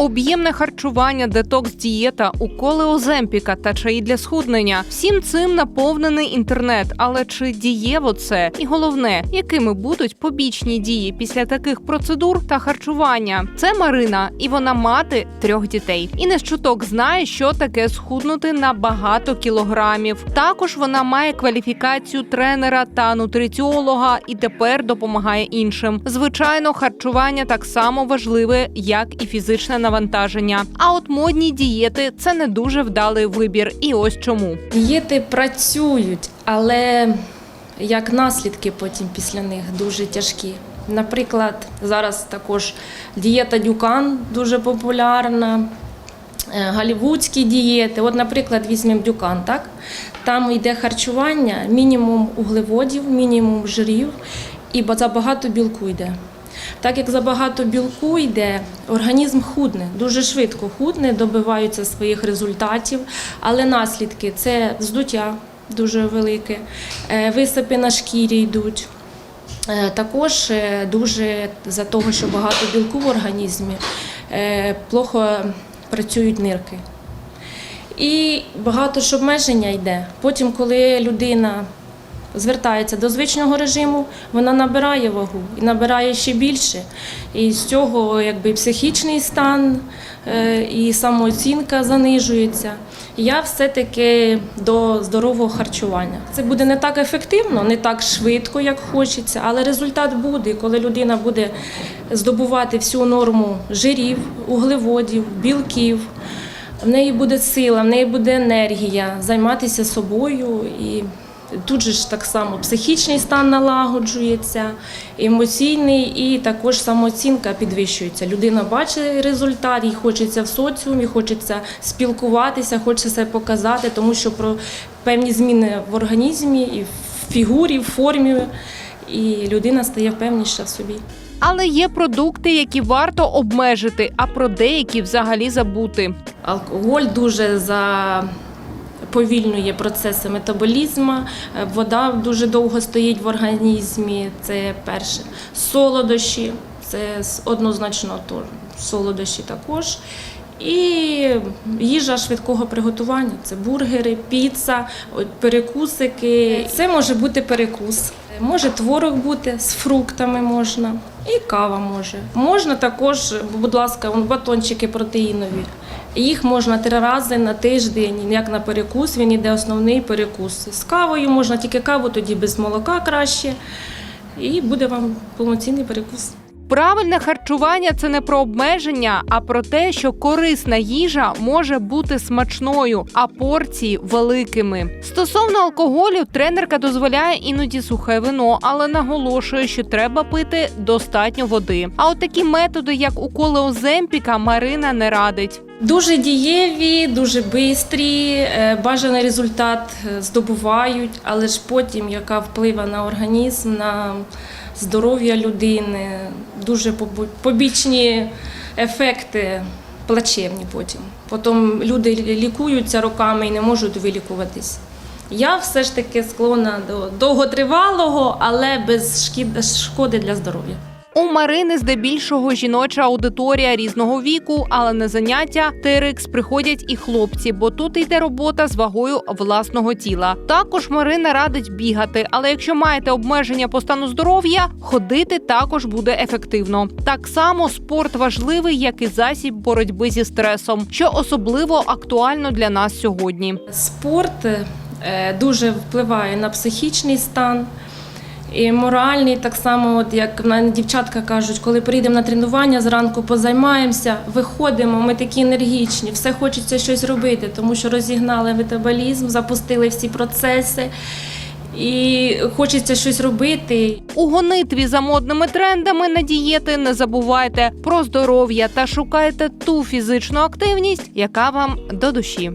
Об'ємне харчування, детокс дієта, уколи оземпіка та чаї для схуднення. Всім цим наповнений інтернет. Але чи дієво це? І головне, якими будуть побічні дії після таких процедур та харчування? Це Марина, і вона мати трьох дітей. І не чуток знає, що таке схуднути на багато кілограмів. Також вона має кваліфікацію тренера та нутриціолога і тепер допомагає іншим. Звичайно, харчування так само важливе, як і фізичне навантаження. А от модні дієти це не дуже вдалий вибір. І ось чому. Дієти працюють, але як наслідки потім після них дуже тяжкі. Наприклад, зараз також дієта Дюкан дуже популярна, е, голівудські дієти. От, наприклад, візьмемо Дюкан, так? Там йде харчування, мінімум углеводів, мінімум жирів і забагато білку йде. Так як забагато білку йде, організм худне, дуже швидко худне, добиваються своїх результатів, але наслідки це здуття дуже велике, е, висипи на шкірі йдуть. Е, Також е, дуже за того, що багато білку в організмі, плохо працюють нирки. І багато ж обмеження йде. Потім, коли людина звертається до звичного режиму, вона набирає вагу і набирає ще більше. І з цього якби психічний стан е, і самооцінка занижується. Я все-таки до здорового харчування. Це буде не так ефективно, не так швидко, як хочеться, але результат буде, коли людина буде здобувати всю норму жирів, углеводів, білків. В неї буде сила, в неї буде енергія займатися собою. І тут же ж так само психічний стан налагоджується, емоційний і також самооцінка підвищується. Людина бачить результат, їй хочеться в соціумі, хочеться спілкуватися, хочеться себе показати, тому що про певні зміни в організмі, і в фігурі, в формі, і людина стає впевніша в собі. Але є продукти, які варто обмежити, а про деякі взагалі забути. Алкоголь дуже заповільнює процеси метаболізму, е, вода дуже довго стоїть в організмі, це перше. Солодощі, це однозначно то, солодощі також. І їжа швидкого приготування це бургери, піца, перекусики. Це може бути перекус. Може творог бути з фруктами можна, і кава може. Можна також, будь ласка, батончики протеїнові. Їх можна три рази на тиждень, як на перекус, він іде основний перекус. З кавою можна тільки каву, тоді без молока краще. І буде вам повноцінний перекус. Правильне харчування це не про обмеження, а про те, що корисна їжа може бути смачною, а порції великими. Стосовно алкоголю, тренерка дозволяє іноді сухе вино, але наголошує, що треба пити достатньо води. А от такі методи, як уколи Оземпіка, Марина не радить. Дуже дієві, дуже бистрі, е, бажаний результат е, здобувають, але ж потім, яка вплива на організм, на здоров'я людини, дуже побічні ефекти плачевні потім. Потім люди лікуються роками і не можуть вилікуватись. Я все ж таки склонна до довготривалого, але без шкоди для здоров'я. У Марини здебільшого жіноча аудиторія різного віку, але на заняття TRX приходять і хлопці, бо тут йде робота з вагою власного тіла. Також Марина радить бігати, але якщо маєте обмеження по стану здоров'я, ходити також буде ефективно. Так само спорт важливий, як і засіб боротьби зі стресом, що особливо актуально для нас сьогодні. Спорт е, дуже впливає на психічний стан. І моральний, так само, от як мене дівчатка кажуть, коли прийдемо на тренування, зранку позаймаємося, виходимо, ми такі енергічні, все хочеться щось робити, тому що розігнали метаболізм, запустили всі процеси, і хочеться щось робити. У гонитві за модними трендами на дієти не забувайте про здоров'я та шукайте ту фізичну активність, яка вам до душі.